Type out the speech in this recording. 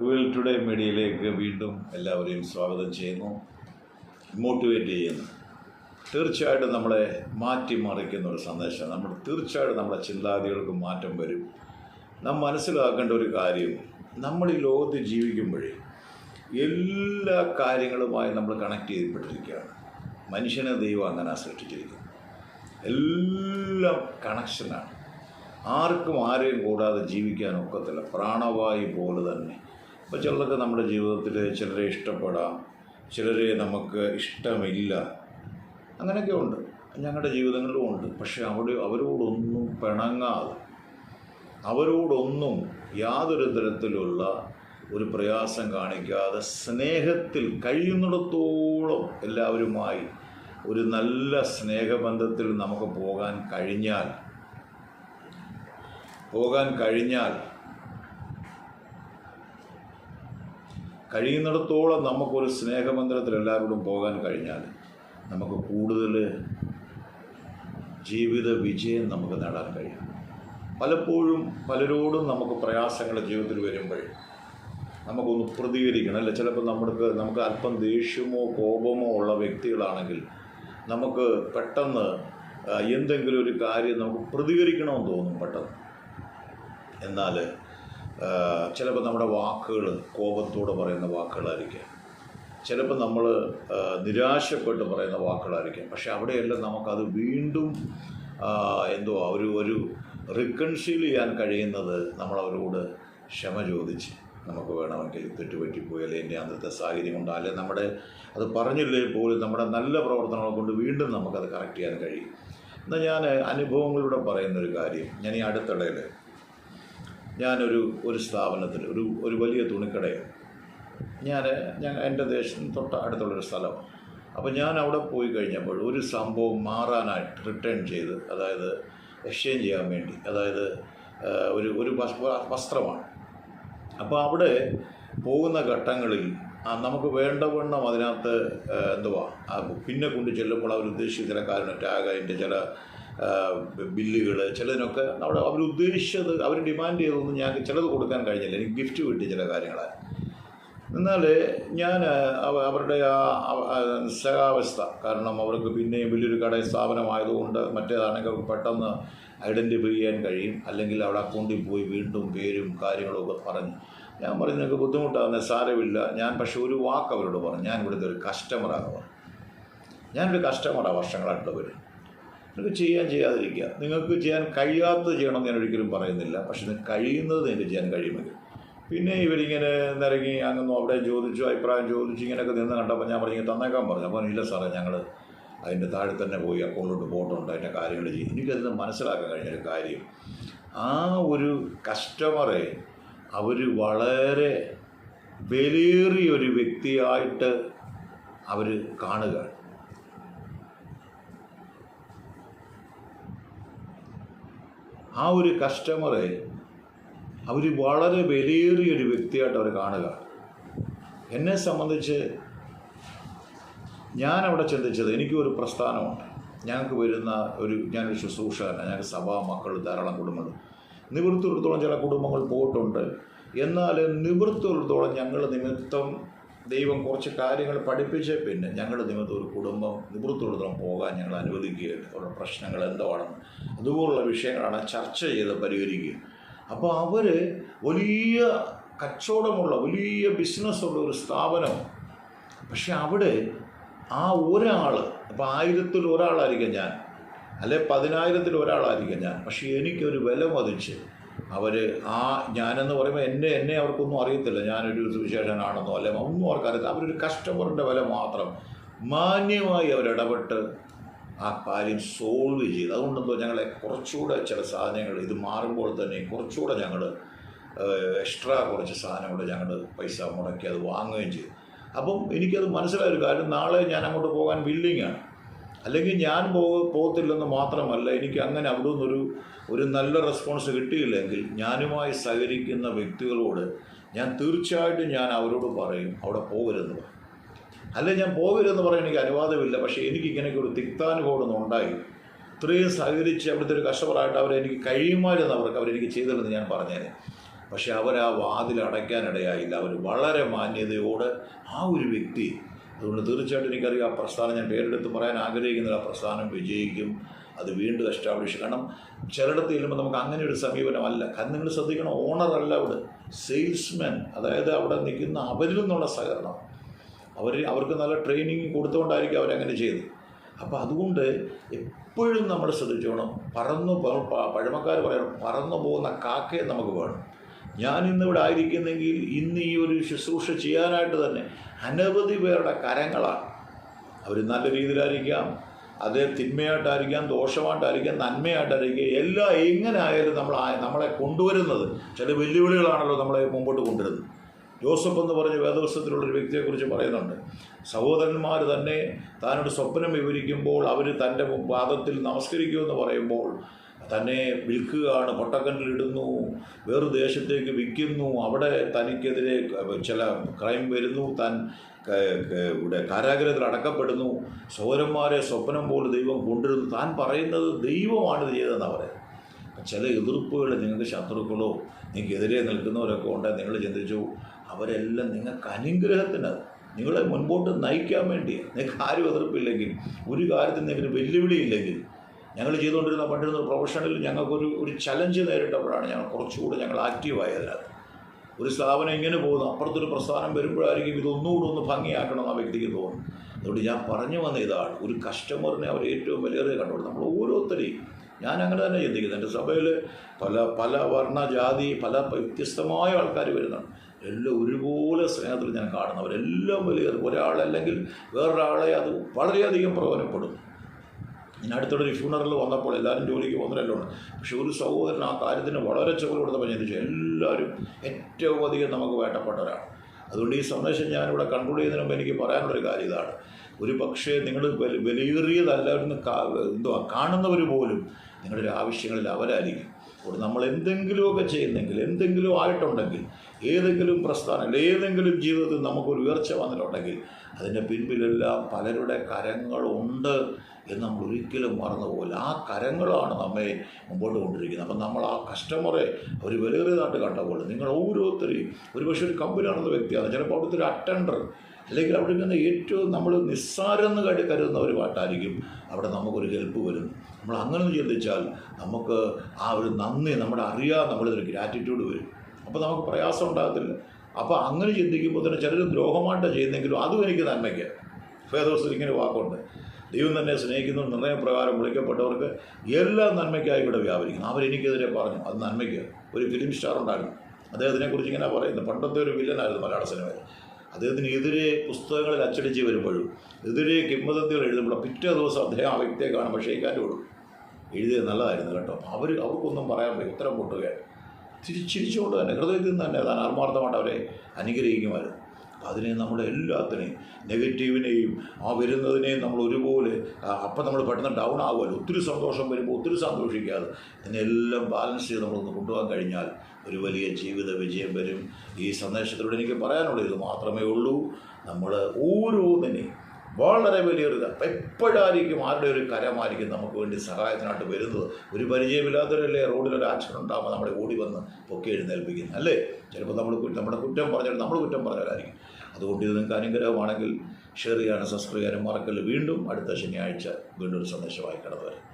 Revel today മീഡിയയിലേക്ക് വീണ്ടും എല്ലാവരെയും സ്വാഗതം ചെയ്യുന്നു. മോട്ടിവേറ്റ് ചെയ്യുന്നു. തീർച്ചയായിട്ടും നമ്മളെ മാറ്റിമറിക്കുന്ന ഒരു സന്ദേശം. നമ്മൾ തീർച്ചയായിട്ടും നമ്മുടെ ചിന്താഗതികൾക്ക് മാറ്റം വരും. നാം മനസ്സിലാക്കേണ്ട ഒരു കാര്യം നമ്മൾ ഈ ലോകത്ത് ജീവിക്കുമ്പോഴേ എല്ലാ കാര്യങ്ങളുമായി നമ്മൾ കണക്ട് ചെയ്യപ്പെട്ടിരിക്കുകയാണ്. മനുഷ്യനെ ദൈവം അങ്ങനെ സൃഷ്ടിച്ചിരിക്കുന്നത് എല്ലാം കണക്ഷനാണ് ആർക്കും ആരെയും കൂടാതെ ജീവിക്കാൻ ഒക്കത്തില്ല. പ്രാണവായു പോലെ തന്നെ. ഇപ്പോൾ ചിലർക്ക് നമ്മുടെ ജീവിതത്തിൽ ചിലരെ ഇഷ്ടപ്പെടാം ചിലരെ നമുക്ക് ഇഷ്ടമില്ല. അങ്ങനെയൊക്കെ ഉണ്ട്. ഞങ്ങളുടെ ജീവിതങ്ങളിലും ഉണ്ട്. പക്ഷെ അവിടെ അവരോടൊന്നും പിണങ്ങാതെ അവരോടൊന്നും യാതൊരു തരത്തിലുള്ള ഒരു പ്രയാസം കാണിക്കാതെ സ്നേഹത്തിൽ കഴിയുന്നിടത്തോളം എല്ലാവരുമായി ഒരു നല്ല സ്നേഹബന്ധത്തിൽ നമുക്ക് പോകാൻ കഴിഞ്ഞാൽ പോകാൻ കഴിഞ്ഞാൽ കഴിയുന്നിടത്തോളം നമുക്കൊരു സ്നേഹബന്ധനത്തിൽ എല്ലാവരോടും പോകാൻ കഴിഞ്ഞാൽ നമുക്ക് കൂടുതൽ ജീവിത വിജയം നമുക്ക് നേടാൻ കഴിയും. പലപ്പോഴും പലരോടും നമുക്ക് പ്രയാസങ്ങൾ ജീവിതത്തിൽ വരുമ്പോൾ നമുക്കൊന്ന് പ്രതികരിക്കണം. അല്ല ചിലപ്പോൾ നമ്മൾക്ക് നമുക്ക് അല്പം ദേഷ്യമോ കോപമോ ഉള്ള വ്യക്തികളാണെങ്കിൽ നമുക്ക് പെട്ടെന്ന് എന്തെങ്കിലും ഒരു കാര്യം നമുക്ക് പ്രതികരിക്കണമെന്ന് തോന്നും പെട്ടെന്ന്. എന്നാൽ ചിലപ്പോൾ നമ്മുടെ വാക്കുകൾ കോപത്തോടെ പറയുന്ന വാക്കുകളായിരിക്കാം. ചിലപ്പോൾ നമ്മൾ നിരാശപ്പെട്ട് പറയുന്ന വാക്കുകളായിരിക്കാം. പക്ഷെ അവിടെയെല്ലാം നമുക്കത് വീണ്ടും എന്തോ എന്തുവാ ഒരു ഒരു റിക്കൺസീൽ ചെയ്യാൻ കഴിയുന്നത് നമ്മളവരോട് ക്ഷമ ചോദിച്ച് നമുക്ക് വേണമെങ്കിൽ തെറ്റുപറ്റിപ്പോയി അല്ലെങ്കിൽ എന്റെ അന്നത്തെ സാഹചര്യം കൊണ്ട്. അല്ലെങ്കിൽ നമ്മുടെ അത് പറഞ്ഞില്ലേ പോലും നമ്മുടെ നല്ല പ്രവർത്തനങ്ങൾ കൊണ്ട് വീണ്ടും നമുക്കത് കറക്റ്റ് ചെയ്യാൻ കഴിയും. എന്നാൽ ഞാൻ അനുഭവങ്ങളിലൂടെ പറയുന്നൊരു കാര്യം ഞാൻ ഈ അടുത്തിടയിൽ ഞാനൊരു ഒരു സ്ഥാപനത്തിൽ ഒരു ഒരു വലിയ തുണിക്കടയാണ് ഞാൻ ഞാൻ എന്റെ ദേശം തൊട്ട് അടുത്തുള്ളൊരു സ്ഥലമാണ് അപ്പോൾ ഞാൻ അവിടെ പോയി കഴിഞ്ഞപ്പോൾ ഒരു സംഭവം മാറാനായിട്ട് റിട്ടേൺ ചെയ്ത് അതായത് എക്സ്ചേഞ്ച് ചെയ്യാൻ വേണ്ടി അതായത് ഒരു ഒരു വസ്ത്രമാണ്. അപ്പോൾ അവിടെ പോകുന്ന ഘട്ടങ്ങളിൽ നമുക്ക് വേണ്ടവണ്ണം അതിനകത്ത് എന്തുവാ പിന്നെ കൊണ്ട് ചെല്ലുമ്പോൾ അവർ ഉദ്ദേശിച്ച ചില കാരണം ടാഗ് അതിന്റെ ചില ബില്ലുകൾ ചിലതിനൊക്കെ അവിടെ അവർ ഉദ്ദേശിച്ചത് അവർ ഡിമാൻഡ് ചെയ്തൊന്നും ഞാൻ ചിലത് കൊടുക്കാൻ കഴിഞ്ഞില്ല. എനിക്ക് ഗിഫ്റ്റ് കിട്ടി ചില കാര്യങ്ങളാണ്. എന്നാൽ ഞാൻ അവരുടെ ആ സഹാവസ്ഥ നിസ്സഹാവസ്ഥ കാരണം അവർക്ക് പിന്നെയും വലിയൊരു കട സ്ഥാപനമായതുകൊണ്ട് മറ്റേതാണെങ്കിൽ അവർക്ക് പെട്ടെന്ന് ഐഡന്റിഫൈ ചെയ്യാൻ കഴിയും. അല്ലെങ്കിൽ അവിടെ അക്കൗണ്ടിൽ പോയി വീണ്ടും പേരും കാര്യങ്ങളും ഒക്കെ പറഞ്ഞ്. ഞാൻ പറഞ്ഞു നിങ്ങൾക്ക് ബുദ്ധിമുട്ടാകുന്ന സാരമില്ല. ഞാൻ പക്ഷേ ഒരു വാക്ക് അവരോട് പറഞ്ഞു. ഞാൻ ഇവിടുത്തെ ഒരു കസ്റ്റമറാണ് പറഞ്ഞു. ഞാനൊരു കസ്റ്റമറാണ് വർഷങ്ങളായിട്ട് വരും നിങ്ങൾക്ക് ചെയ്യാൻ ചെയ്യാതിരിക്കുക. നിങ്ങൾക്ക് ചെയ്യാൻ കഴിയാത്തത് ചെയ്യണമെന്ന് ഞാൻ ഒരിക്കലും പറയുന്നില്ല. പക്ഷെ നിങ്ങൾക്ക് കഴിയുന്നത് നിങ്ങൾക്ക് ചെയ്യാൻ കഴിയുമെങ്കിൽ. പിന്നെ ഇവരിങ്ങനെ നിരങ്ങി അങ്ങനെ അവിടെ ചോദിച്ചു അഭിപ്രായം ചോദിച്ചു ഇങ്ങനെയൊക്കെ നിന്ന് കണ്ടപ്പോൾ ഞാൻ പറഞ്ഞു തന്നേക്കാൻ പറഞ്ഞു. അപ്പോൾ ഇല്ല സാറേ ഞങ്ങൾ അതിന്റെ താഴെ തന്നെ പോയി അക്കൗണ്ടിലോട്ട് ഉണ്ട് അതിന്റെ കാര്യങ്ങൾ ചെയ്യും. എനിക്കതിന് മനസ്സിലാക്കാൻ കഴിഞ്ഞൊരു കാര്യം. ആ ഒരു കസ്റ്റമറെ അവർ വളരെ വിലയേറിയ ഒരു വ്യക്തിയായിട്ട് അവർ കാണുകയാണ്. ആ ഒരു കസ്റ്റമറെ അവർ വളരെ വിലയേറിയൊരു വ്യക്തിയായിട്ട് അവർ കാണുക. എന്നെ സംബന്ധിച്ച് ഞാൻ അവിടെ ചിന്തിച്ചത് എനിക്കൊരു പ്രസ്ഥാനമുണ്ട്. ഞങ്ങൾക്ക് വരുന്ന ഒരു ഞാനൊരു ശുശ്രൂഷകനാണ് ഞങ്ങൾക്ക് സഭാ മക്കൾ ധാരാളം കുടുംബങ്ങൾ നിവൃത്തിയിടത്തോളം ചില കുടുംബങ്ങൾ പോയിട്ടുണ്ട്. എന്നാൽ നിവൃത്തിയിടത്തോളം ഞങ്ങൾ നിമിത്തം ദൈവം കുറച്ച് കാര്യങ്ങൾ പഠിപ്പിച്ച പിന്നെ ഞങ്ങൾ നിമിത്തം ഒരു കുടുംബം നിവൃത്തിയിടത്തോളം പോകാൻ ഞങ്ങൾ അനുവദിക്കുകയാണ്. അവരുടെ പ്രശ്നങ്ങൾ എന്താണെന്ന് അതുപോലുള്ള വിഷയങ്ങളാണ് ചർച്ച ചെയ്ത് പരിഹരിക്കുക. അപ്പോൾ അവർ വലിയ കച്ചവടമുള്ള വലിയ ബിസിനസ്സുള്ള ഒരു സ്ഥാപനം. പക്ഷെ അവിടെ ആ ഒരാൾ അപ്പോൾ ആയിരത്തിൽ ഒരാളായിരിക്കും ഞാൻ. അല്ലെ പതിനായിരത്തിൽ ഒരാളായിരിക്കും ഞാൻ. പക്ഷേ എനിക്കൊരു വില മതിച്ച് അവർ ആ ഞാനെന്ന് പറയുമ്പോൾ എന്നെ എന്നെ അവർക്കൊന്നും അറിയത്തില്ല. ഞാനൊരു സുവിശേഷനാണെന്നോ അല്ലെ ഒന്നും അവർക്കറിയത്തില്ല. അവരൊരു കസ്റ്റമറിന്റെ വില മാത്രം മാന്യമായി അവരിടപെട്ട് ആ കാര്യം സോൾവ് ചെയ്ത്. അതുകൊണ്ടെന്തോ ഞങ്ങളെ കുറച്ചുകൂടെ ചില സാധനങ്ങൾ ഇത് മാറുമ്പോൾ തന്നെ കുറച്ചുകൂടെ ഞങ്ങൾ എക്സ്ട്രാ കുറച്ച് സാധനങ്ങൾ ഞങ്ങൾ പൈസ മുടക്കി അത് വാങ്ങുകയും ചെയ്തു. അപ്പം എനിക്കത് മനസ്സിലായ ഒരു കാര്യം. നാളെ ഞാൻ അങ്ങോട്ട് പോകാൻ വില്ലിങ്ങാണ് അല്ലെങ്കിൽ ഞാൻ പോ പോകത്തില്ലെന്ന് മാത്രമല്ല എനിക്ക് അങ്ങനെ അവിടെ നിന്നൊരു ഒരു നല്ല റെസ്പോൺസ് കിട്ടിയില്ലെങ്കിൽ ഞാനുമായി സഹകരിക്കുന്ന വ്യക്തികളോട് ഞാൻ തീർച്ചയായിട്ടും ഞാൻ അവരോട് പറയും അവിടെ പോകരുതെന്ന് പറയും അല്ലെ ഞാൻ പോകരുതെന്ന് പറയാൻ എനിക്ക് അനുവാദമില്ല പക്ഷേ എനിക്ക് ഇങ്ങനെയൊക്കെ ഒരു തിക്താനുഭവം ഉണ്ടായി. ഇത്രയും സഹകരിച്ച് അവിടുത്തെ ഒരു കഷ്ടപ്പെടായിട്ട് അവരെനിക്ക് കഴിയുമായിരുന്നു അവർക്ക് അവരെനിക്ക് ചെയ്തില്ലെന്ന് ഞാൻ പറഞ്ഞേനെ. പക്ഷെ അവർ ആ വാതിൽ അടയ്ക്കാനിടയായില്ല. അവർ വളരെ മാന്യതയോട് ആ ഒരു വ്യക്തി അതുകൊണ്ട് തീർച്ചയായിട്ടും എനിക്കറിയാം ആ പ്രസ്ഥാനം ഞാൻ പേരെടുത്ത് പറയാൻ ആഗ്രഹിക്കുന്നത് ആ പ്രസ്ഥാനം വിജയിക്കും. അത് വീണ്ടും എസ്റ്റാബ്ലിഷ് കാരണം ചിലയിടത്ത് ചെല്ലുമ്പോൾ നമുക്ക് അങ്ങനെ ഒരു സമീപനമല്ല. കാരണം നിങ്ങൾ ശ്രദ്ധിക്കണം ഓണറല്ല അവിടെ. സെയിൽസ്മാൻ അതായത് അവിടെ നിൽക്കുന്ന അവരിൽ നിന്നുള്ള സഹകരണം. അവർ അവർക്ക് നല്ല ട്രെയിനിങ് കൊടുത്തുകൊണ്ടായിരിക്കും അവരങ്ങനെ ചെയ്തത്. അപ്പോൾ അതുകൊണ്ട് എപ്പോഴും നമ്മൾ ശ്രദ്ധിച്ചോണം. പറന്നു പഴമക്കാർ പറയണം പറന്നു പോകുന്ന കാക്കയെ നമുക്ക് വേണം. ഞാൻ ഇന്നിവിടെ ആയിരിക്കുന്നെങ്കിൽ ഇന്ന് ഈ ഒരു ശുശ്രൂഷ ചെയ്യാനായിട്ട് തന്നെ അനവധി പേരുടെ കരങ്ങളാണ്. അവർ നല്ല രീതിയിലായിരിക്കാം അത് തിന്മയായിട്ടായിരിക്കാം ദോഷമായിട്ടായിരിക്കാം നന്മയായിട്ടായിരിക്കാം എല്ലാം എങ്ങനെ ആയാലും നമ്മൾ നമ്മളെ കൊണ്ടുവരുന്നത്. ചില വെല്ലുവിളികളാണല്ലോ നമ്മളെ മുമ്പോട്ട് കൊണ്ടുവരുന്നത്. ജോസഫ് എന്ന് പറഞ്ഞ വേദവസ്തത്തിലുള്ള ഒരു വ്യക്തിയെക്കുറിച്ച് പറയുന്നുണ്ട്. സഹോദരന്മാർ തന്നെ താനൊരു സ്വപ്നം വിവരിക്കുമ്പോൾ അവർ തന്റെ പാദത്തിൽ നമസ്കരിക്കുമെന്ന് പറയുമ്പോൾ തന്നെ വിൽക്കുകയാണ് പൊട്ടക്കണ്ടിലിടുന്നു വേറെ ദേശത്തേക്ക് വിൽക്കുന്നു. അവിടെ തനിക്കെതിരെ ചില ക്രൈം വരുന്നു. താൻ ഇവിടെ കാരാഗ്രഹത്തിൽ അടക്കപ്പെടുന്നു. സൗരന്മാരെ സ്വപ്നം പോലെ ദൈവം കൊണ്ടുവരുന്നു. താൻ പറയുന്നത് ദൈവമാണ് ഇത് ചെയ്തതെന്നാണ് ചില എതിർപ്പുകൾ നിങ്ങൾക്ക് ശത്രുക്കളോ നിങ്ങൾക്കെതിരെ നിൽക്കുന്നവരൊക്കെ ഉണ്ടെങ്കിൽ നിങ്ങൾ ചിന്തിച്ചു. അവരെല്ലാം നിങ്ങൾക്ക് അനുഗ്രഹത്തിന്. നിങ്ങളെ മുൻപോട്ട് നയിക്കാൻ വേണ്ടിയാണ് നിങ്ങൾക്ക് ആരും എതിർപ്പില്ലെങ്കിൽ ഒരു കാര്യത്തിൽ നിങ്ങൾക്ക് വെല്ലുവിളിയില്ലെങ്കിൽ ഞങ്ങൾ ചെയ്തുകൊണ്ടിരുന്ന പണ്ടിരുന്ന പ്രൊഫഷണലിൽ ഞങ്ങൾക്കൊരു ഒരു ചലഞ്ച് നേരിട്ടപ്പോഴാണ് ഞങ്ങൾ കുറച്ചുകൂടെ ഞങ്ങൾ ആക്റ്റീവായി അതിനകത്ത് ഒരു സ്ഥാപനം ഇങ്ങനെ പോകുന്നു അപ്പുറത്തൊരു പ്രസ്ഥാനം വരുമ്പോഴായിരിക്കും ഇതൊന്നുകൂടെ ഒന്ന് ഭംഗിയാക്കണം ആ വ്യക്തിക്ക് തോന്നും അതുകൊണ്ട് ഞാൻ പറഞ്ഞു വന്ന ഇതാണ് ഒരു കസ്റ്റമറിനെ അവർ ഏറ്റവും വിലയേറിയ കണ്ടുപിടും നമ്മൾ ഓരോരുത്തരെയും ഞാൻ അങ്ങനെ തന്നെ ചിന്തിക്കുന്നത് എന്റെ സഭയിൽ പല പല വർണ ജാതി പല വ്യത്യസ്തമായ ആൾക്കാർ വരുന്നുണ്ട്. എല്ലാം ഒരുപോലെ സ്നേഹത്തിൽ ഞാൻ കാണുന്നവരെല്ലാം വലിയ ഒരാളല്ലെങ്കിൽ വേറൊരാളെ അത് വളരെയധികം പ്രയോജനപ്പെടും ഞാൻ അടുത്തൊരു ഫ്യൂണറൽ വന്നപ്പോൾ എല്ലാവരും ജോലിക്ക് പോകുന്നവരെല്ലാം പക്ഷെ ഒരു സഹോദരൻ ആ കാര്യത്തിന് വളരെ ചുവൽ കൊടുത്തപ്പോൾ ഞാൻ ചിന്തിച്ചു എല്ലാവരും ഏറ്റവും അധികം നമുക്ക് വേണ്ടപ്പെട്ടവരാണ്. അതുകൊണ്ട് ഈ സന്ദേശം ഞാനിവിടെ കൺക്ലൂഡ് ചെയ്യുന്നതിന് മുമ്പ് എനിക്ക് പറയാനുള്ളൊരു കാര്യം ഇതാണ്. ഒരു പക്ഷേ നിങ്ങൾ വിലയേറിയതല്ലാവരും എന്തുവാ കാണുന്നവർ പോലും നിങ്ങളുടെ ആവശ്യങ്ങളിൽ അവരായിരിക്കും. അതുകൊണ്ട് നമ്മൾ എന്തെങ്കിലുമൊക്കെ ചെയ്യുന്നെങ്കിൽ എന്തെങ്കിലും ആയിട്ടുണ്ടെങ്കിൽ ഏതെങ്കിലും പ്രസ്ഥാനം അല്ലെങ്കിൽ ഏതെങ്കിലും ജീവിതത്തിൽ നമുക്കൊരു ഉയർച്ച വന്നിട്ടുണ്ടെങ്കിൽ അതിന്റെ പിൻപിലെല്ലാം പലരുടെ കരങ്ങളുണ്ട് എന്ന് നമ്മൾ ഒരിക്കലും മറന്നുപോകില്ല ആ കരങ്ങളാണ് നമ്മെ മുമ്പോട്ട് കൊണ്ടിരിക്കുന്നത്. അപ്പം നമ്മൾ ആ കസ്റ്റമറെ ഒരു വിലയേറിയതായിട്ട് കണ്ടപ്പോൾ നിങ്ങൾ ഓരോരുത്തരെയും ഒരു പക്ഷേ ഒരു കമ്പനിയാണെന്ന വ്യക്തിയാണ്. ചിലപ്പോൾ അവിടുത്തെ ഒരു അറ്റൻഡർ അല്ലെങ്കിൽ അവിടെ നിന്ന് ഏറ്റവും നമ്മൾ നിസ്സാരെന്ന് കരുതുന്ന ഒരു പാട്ടായിരിക്കും അവിടെ നമുക്കൊരു ഹെൽപ്പ് വരുന്നു നമ്മൾ അങ്ങനെ ചിന്തിച്ചാൽ നമുക്ക് ആ ഒരു നന്ദി നമ്മുടെ അറിയാതെ നമ്മളിതൊരു ഗ്രാറ്റിറ്റ്യൂഡ് വരും. അപ്പോൾ നമുക്ക് പ്രയാസം ഉണ്ടാകത്തില്ല. അപ്പോൾ അങ്ങനെ ചിന്തിക്കുമ്പോൾ തന്നെ ചിലർ ദ്രോഹമായിട്ടാണ് ചെയ്യുന്നെങ്കിലും അതും എനിക്ക് നന്മയ്ക്ക്. വേദവസ്തു ഇങ്ങനെ വാക്കുണ്ട്. ദൈവം തന്നെ സ്നേഹിക്കുന്ന നിർണയപ്രകാരം വിളിക്കപ്പെട്ടവർക്ക് എല്ലാ നന്മയ്ക്കായി ഇവിടെ വ്യാപരിക്കുന്നു. അവരെനിക്കെതിരെ പറഞ്ഞു. അത് നന്മയ്ക്ക്. ഒരു ഫിലിം സ്റ്റാർ ഉണ്ടായിരുന്നു അദ്ദേഹത്തിനെക്കുറിച്ച് ഇങ്ങനെ പറയുന്നത് പണ്ടത്തെ ഒരു വില്ലനായിരുന്നു മലയാള സിനിമയിൽ. അദ്ദേഹത്തിന് എതിരെ പുസ്തകങ്ങളിൽ അച്ചടിച്ച് വരുമ്പോഴും എതിരെ കിംവദന്തികൾ എഴുതുമ്പോഴും പിറ്റേ ദിവസം അദ്ദേഹം ആ വ്യക്തിയെ കാണുമ്പോൾ ഷെയ്ക്കാന്റെ കൊടുക്കും എഴുതിയത് നല്ലതായിരുന്നു കേട്ടോ. അവർ അവർക്കൊന്നും പറയാൻ പറ്റും ഉത്തരം പൊട്ടുകയാണ്. തിരിച്ചിരിച്ചുകൊണ്ട് തന്നെ ഹൃദയത്തിൽ നിന്ന് തന്നെ താൻ ആത്മാർത്ഥമായിട്ട് അവരെ അനുഗ്രഹിക്കുമായിരുന്നു. അതിനെ നമ്മുടെ എല്ലാത്തിനെയും നെഗറ്റീവിനെയും ആ വരുന്നതിനെയും നമ്മൾ ഒരുപോലെ അപ്പം നമ്മൾ പെട്ടെന്ന് ഡൗൺ ആകുമല്ലോ ഒത്തിരി സന്തോഷം വരുമ്പോൾ ഒത്തിരി സന്തോഷിക്കാതെ ഇതിനെല്ലാം ബാലൻസ് ചെയ്ത് നമ്മളൊന്ന് കൊണ്ടുപോകാൻ കഴിഞ്ഞാൽ ഒരു വലിയ ജീവിത വിജയം വരും. ഈ സന്ദേശത്തിലൂടെ എനിക്ക് പറയാനുള്ളത് ഇത് മാത്രമേ ഉള്ളൂ. നമ്മൾ ഓരോന്നിനെയും വളരെ വലിയൊരു എപ്പോഴായിരിക്കും ആരുടെ ഒരു കരമായിരിക്കും നമുക്ക് വേണ്ടി സഹായത്തിനായിട്ട് വരുന്നത്? ഒരു പരിചയമില്ലാത്തവരല്ലേ റോഡിലൊരു ഒരു ആക്സിഡന്റ് ഉണ്ടാകുമ്പോൾ നമ്മളെ ഓടി വന്ന് പൊക്കി എഴുന്നേൽപ്പിക്കുന്നത് അല്ലേ? ചിലപ്പോൾ നമ്മൾ നമ്മുടെ കുറ്റം പറഞ്ഞാൽ നമ്മൾ കുറ്റം പറഞ്ഞവരായിരിക്കും. അതുകൊണ്ട് ഇത് നിങ്ങൾക്ക് അനുഗ്രഹമാണെങ്കിൽ ഷെയർ ചെയ്യാനും സബ്സ്ക്രൈബ് ചെയ്യാനും മറക്കല്ല. വീണ്ടും അടുത്ത ശനിയാഴ്ച വീണ്ടും ഒരു സന്ദേശമായി കടന്നു വരും